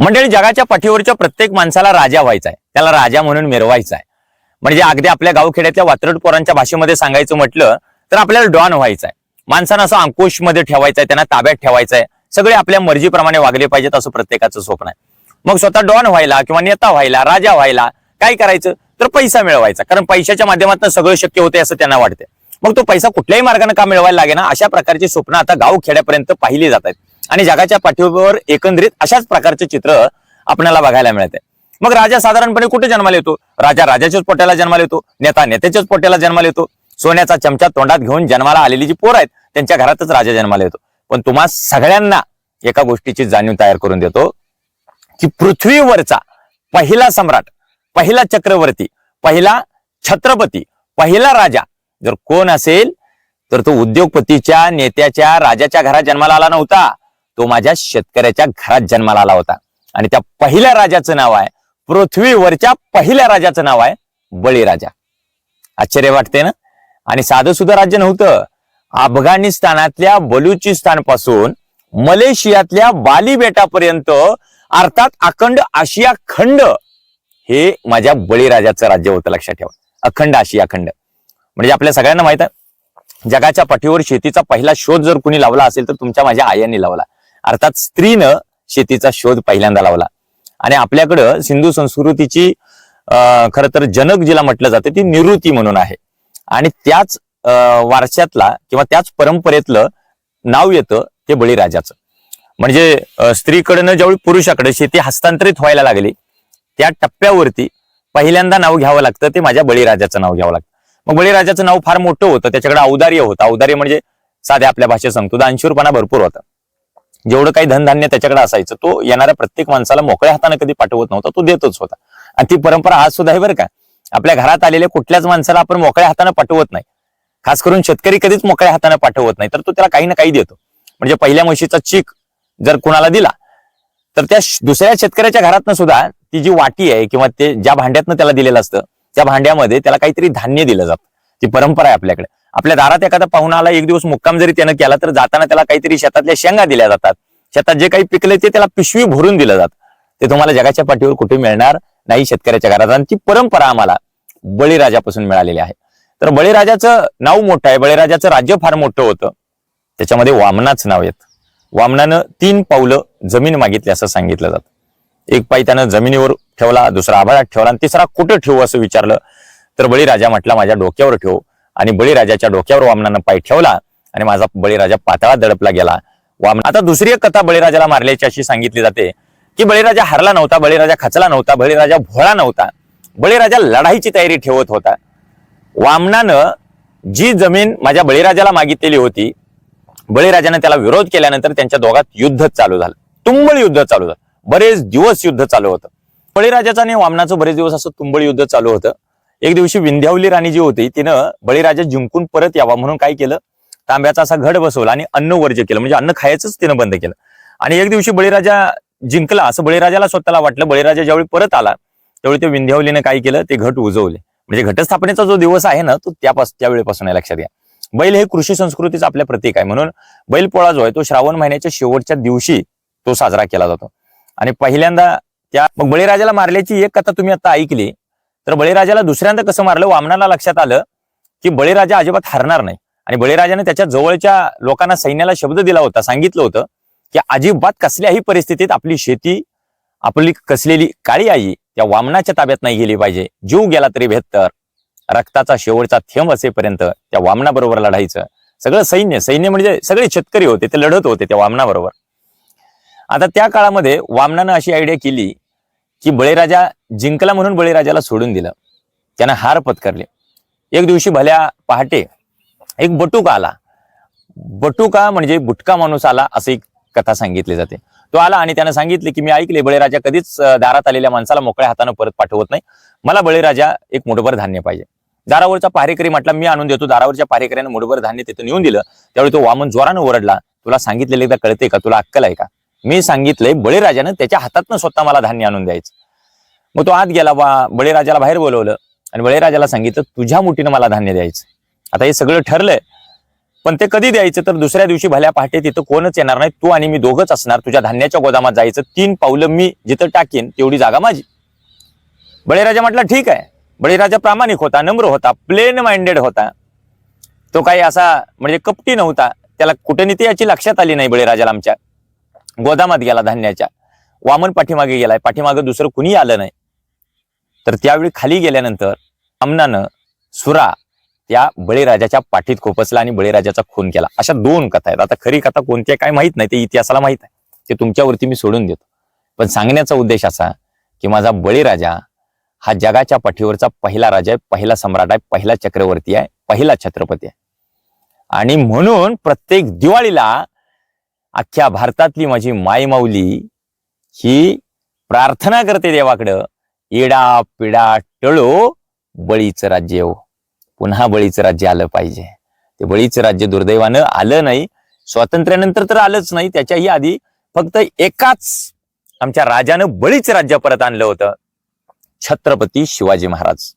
मंडळी जगाच्या पाठीवरच्या प्रत्येक माणसाला राजा व्हायचा आहे. त्याला राजा म्हणून मिरवायचा आहे. म्हणजे अगदी आपल्या गावखेड्यातल्या वात्रट पोरांच्या भाषेमध्ये सांगायचं म्हटलं तर आपल्याला डॉन व्हायचं आहे. माणसानं असं अंकुशमध्ये ठेवायचं आहे त्यांना ताब्यात ठेवायचं आहे. सगळे आपल्या मर्जीप्रमाणे वागले पाहिजेत असं प्रत्येकाचं स्वप्न आहे. मग स्वतः डॉन व्हायला किंवा नेता व्हायला राजा व्हायला काय करायचं? तर पैसा मिळवायचा. कारण पैशाच्या माध्यमातून सगळं शक्य होते असं त्यांना वाटतं मग तो पैसा कुठल्याही मार्गाने का मिळवायला लागे ना अशा प्रकारची स्वप्न आता गाव खेड्यापर्यंत पाहिली जात आहेत. आणि जगाच्या पाठीवर एकंदरीत अशाच प्रकारचे चित्र आपल्याला बघायला मिळते. मग राजा साधारणपणे कुठे जन्माला येतो? राजा राजाच्याच पोट्याला जन्माला येतो नेता नेत्याच्याच पोट्याला जन्माला येतो सोन्याचा चमचा तोंडात घेऊन जन्माला आलेली जी पोर आहेत त्यांच्या घरातच राजा जन्माला येतो. पण तुम्हा सगळ्यांना एका गोष्टीची जाणीव तयार करून देतो की पृथ्वीवरचा पहिला सम्राट पहिला चक्रवर्ती पहिला छत्रपती पहिला राजा जर कोण असेल तर तो उद्योगपतीच्या नेत्याच्या राजाच्या घरात जन्माला आला नव्हता. तो माझ्या शेतकऱ्याच्या घरात जन्माला आला होता. आणि त्या पहिल्या राजाचं नाव आहे पृथ्वीवरच्या पहिल्या राजाचं नाव आहे बळीराजा. आश्चर्य वाटते ना? आणि साधं सुद्धा राज्य नव्हतं. अफगाणिस्तानातल्या बलुचिस्तानपासून मलेशियातल्या बाली बेटापर्यंत अर्थात अखंड आशिया खंड हे माझ्या बळीराजाचं राज्य होतं लक्षात ठेवा. अखंड आशिया खंड. म्हणजे आपल्या सगळ्यांना माहीत आहे जगाच्या पाठीवर शेतीचा पहिला शोध जर कुणी लावला असेल तर तुमच्या माझ्या आयांनी लावला. अर्थात स्त्रीनं शेतीचा शोध पहिल्यांदा लावला. आणि आपल्याकडं सिंधू संस्कृतीची खरं तर जनक जिला म्हटलं जातं ती निवृत्ती म्हणून आहे. आणि त्याच अं, वारशातला किंवा त्याच परंपरेतलं नाव येतं ते बळीराजाचं. म्हणजे स्त्रीकडनं ज्यावेळी पुरुषाकडे शेती हस्तांतरित व्हायला लागली त्या टप्प्यावरती पहिल्यांदा नाव घ्यावं लागतं ते माझ्या बळीराजाचं नाव घ्यावं लागतं. मग बळीराजाचं नाव फार मोठं होतं त्याच्याकडे औदार्य होतं. औदार्य म्हणजे साध्या आपल्या भाषेत सांगतो दानशूरपणा भरपूर होता. जेवढं काही धनधान्य त्याच्याकडे असायचं तो येणाऱ्या प्रत्येक माणसाला मोकळ्या हाताने कधी पाठवत नव्हता तो देतच होता. आणि ती परंपरा आज सुद्धा आहे बरं का. आपल्या घरात आलेल्या कुठल्याच माणसाला आपण मोकळ्या हाताने पाठवत नाही. खास करून शेतकरी कधीच मोकळ्या हाताने पाठवत नाही तर तो त्याला काही ना काही देतो. म्हणजे पहिल्या म्हशीचा चीक जर कुणाला दिला तर त्या दुसऱ्या शेतकऱ्याच्या घरातनं सुद्धा ती जी वाटी आहे किंवा ते ज्या भांड्यातनं त्याला दिलेलं असतं त्या भांड्यामध्ये त्याला काहीतरी धान्य दिलं जातं. ती परंपरा आहे आपल्याकडे. आपल्या दारात एखादा पाहुणा आला एक दिवस मुक्काम जरी त्यानं केला तर जाताना त्याला काहीतरी शेतातल्या शेंगा दिल्या जातात. शेतात जे काही पिकले ते त्याला पिशवी भरून दिलं जातं. ते तुम्हाला जगाच्या पाठीवर कुठे मिळणार नाही शेतकऱ्याच्या घरात. आणि ती परंपरा आम्हाला बळीराजापासून मिळालेली आहे. तर बळीराजाचं नाव मोठं आहे. बळीराजाचं राज्य फार मोठं होतं. त्याच्यामध्ये वामनाचं नाव येत. वामनानं तीन पावलं जमीन मागितली असं सांगितलं जातं. एक पाय त्यानं जमिनीवर ठेवला दुसरा आभाळात ठेवला आणि तिसरा कुठं ठेवू असं विचारलं तर बळीराजा म्हटला माझ्या डोक्यावर ठेव. आणि बळीराजाच्या डोक्यावर वामनानं पाय ठेवला आणि माझा बळीराजा पातळा दडपला गेला. वामन आता दुसरी एक कथा बळीराजाला मारल्याची अशी सांगितली जाते की बळीराजा हरला नव्हता बळीराजा खचला नव्हता बळीराजा भोळा नव्हता बळीराजा लढाईची तयारी ठेवत होता. वामनानं जी जमीन माझ्या बळीराजाला मागितलेली होती बळीराजानं त्याला विरोध केल्यानंतर त्यांच्या दोघात युद्ध चालू झालं. तुंबळ युद्ध चालू झालं. बरेच दिवस युद्ध चालू होतं. बळीराजाचं आणि वामनाचं बरेच दिवस असं तुंबळ युद्ध चालू होतं. एक दिवशी विंध्यावली राणी जी होती तिनं बळीराजा जिंकून परत यावा म्हणून काय केलं? तांब्याचा असा घड बसवला आणि अन्न वर्ज्य केलं. म्हणजे अन्न खायचंच तिनं बंद केलं. आणि एक दिवशी बळीराजा जिंकला असं बळीराजाला स्वतःला वाटलं. बळीराजा ज्यावेळी परत आला त्यावेळी ते विंध्यावलीनं काय केलं? ते घट उजवले. म्हणजे घटस्थापनेचा जो दिवस आहे ना तो त्यापास त्यावेळेपासून आहे लक्षात घ्या. बैल हे कृषी संस्कृतीचं आपल्या प्रतीक आहे. म्हणून बैलपोळा जो आहे तो श्रावण महिन्याच्या शेवटच्या दिवशी तो साजरा केला जातो. आणि पहिल्यांदा त्या मग बळीराजाला मारल्याची एक कथा तुम्ही आता ऐकली. तर बळीराजाला दुसऱ्यांदा कसं मारलं? वामनाला लक्षात आलं की बळीराजा अजिबात हरणार नाही. आणि बळीराजाने त्याच्या जवळच्या लोकांना सैन्याला शब्द दिला होता सांगितलं होतं की अजिबात कसल्याही परिस्थितीत आपली शेती आपली कसलेली काळी आई त्या वामनाच्या ताब्यात नाही गेली पाहिजे. जीव गेला तरी बेहत्तर. रक्ताचा शेवटचा थेंब असेपर्यंत त्या वामनाबरोबर लढायचं. सगळं सैन्य सैन्य म्हणजे सगळे शेतकरी होते ते लढत होते त्या वामनाबरोबर. आता त्या काळामध्ये वामनानं अशी आयडिया केली की बळीराजा जिंकला म्हणून बळीराजाला सोडून दिलं. त्यानं हार पत्करले. एक दिवशी भल्या पहाटे एक बटुका आला. बटुका म्हणजे बुटका माणूस आला असं एक कथा सांगितली जाते. तो आला आणि त्यानं सांगितले की मी ऐकले बळीराजा कधीच दारात आलेल्या माणसाला मोकळ्या हातानं परत पाठवत नाही. मला बळीराजा एक मुठभर धान्य पाहिजे. दारावरचा पारेकरी म्हटला मी आणून देतो. दारावरच्या पारेकऱ्यानं मुठभर धान्य तिथं नेऊन दिलं. त्यावेळी तो वामन जोरानं ओरडला तुला सांगितलेलं एकदा कळते का? तुला अक्कल आहे का? मी सांगितलंय बळीराजानं त्याच्या हातातनं स्वतः मला धान्य आणून द्यायचं. मग तो आत गेला बा बळीराजाला बाहेर बोलवलं आणि बळीराजाला सांगितलं तुझ्या मुठीनं मला धान्य द्यायचं. आता हे सगळं ठरलंय पण ते कधी द्यायचं? तर दुसऱ्या दिवशी भल्या पहाटे तिथं कोणच येणार नाही. तू आणि मी दोघंच असणार. तुझ्या धान्याच्या गोदामात जायचं. तीन पावलं मी जिथं टाकेन तेवढी जागा माझी. बळीराजा म्हटला ठीक आहे. बळीराजा प्रामाणिक होता नम्र होता प्लेन माइंडेड होता. तो काही असा म्हणजे कपटी नव्हता. त्याला कुटनीती याची लक्षात आली नाही बळीराजाला आमच्या. गोदामात गेला धान्याच्या. वामन पाठीमागे गेलाय. पाठीमागे दुसरं कुणी आलं नाही. तर त्यावेळी खाली गेल्यानंतर अमनानं सुरा त्या बळीराजाच्या पाठीत खोपसला आणि बळीराजाचा खून केला. अशा दोन कथा आहेत. आता खरी कथा कोणती आहे काय माहीत नाही. ते इतिहासाला माहीत आहे. ते तुमच्यावरती मी सोडून देतो. पण सांगण्याचा उद्देश असा की माझा बळीराजा हा जगाच्या पाठीवरचा पहिला राजा आहे. पहिला सम्राट आहे. पहिला चक्रवर्ती आहे. पहिला छत्रपती आहे. आणि म्हणून प्रत्येक दिवाळीला अख्ख्या भारतातली माझी मायमाऊली ही प्रार्थना करते देवाकडं इडा पिडा टळो बळीचं राज्य येऊ पुन्हा बळीचं राज्य आलं पाहिजे. ते बळीचं राज्य दुर्दैवानं आलं नाही. स्वातंत्र्यानंतर तर आलंच नाही. त्याच्याही आधी फक्त एकाच आमच्या राजानं बळीचं राज्य परत आणलं होतं. छत्रपती शिवाजी महाराज.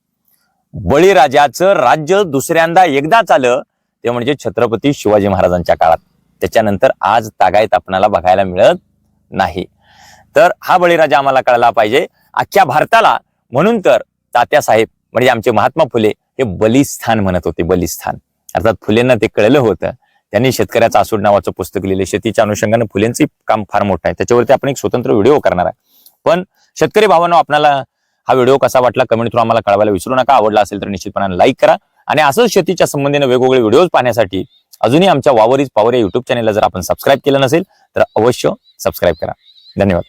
बळीराजाचं राज्य दुसऱ्यांदा एकदाच आलं. ते म्हणजे छत्रपती शिवाजी महाराजांच्या काळात. त्याच्यानंतर आज तागायत आपणाला बघायला मिळत नाही. तर हा बळीराजा आम्हाला कळला पाहिजे. अख्ख्या भारताला म्हणून तर तात्यासाहेब म्हणजे आमचे महात्मा फुले हे बलिस्थान म्हणत होते बलिस्थान. अर्थात फुलेंना ते कळलं होतं. त्यांनी शेतकऱ्याचं आसूड नावाचं पुस्तक लिहिले. शेतीच्या अनुषंगाने फुलेंचं काम फार मोठं आहे. त्याच्यावरती आपण एक स्वतंत्र व्हिडिओ करणार आहे. पण शेतकरी भावांनो आपल्याला हा व्हिडिओ कसा वाटला कमेंट थ्रू आम्हाला कळवायला विसरू नका. आवडला असेल तर निश्चितपणे लाईक करा. आणि असंच शेतीच्या संबंधीने वेगवेगळे व्हिडिओज पाहण्यासाठी अजूनही आमच्या वावरीज पॉवर या युट्यूब चॅनेलला जर आपण सबस्क्राईब केलं नसेल तर अवश्य सबस्क्राईब करा. धन्यवाद.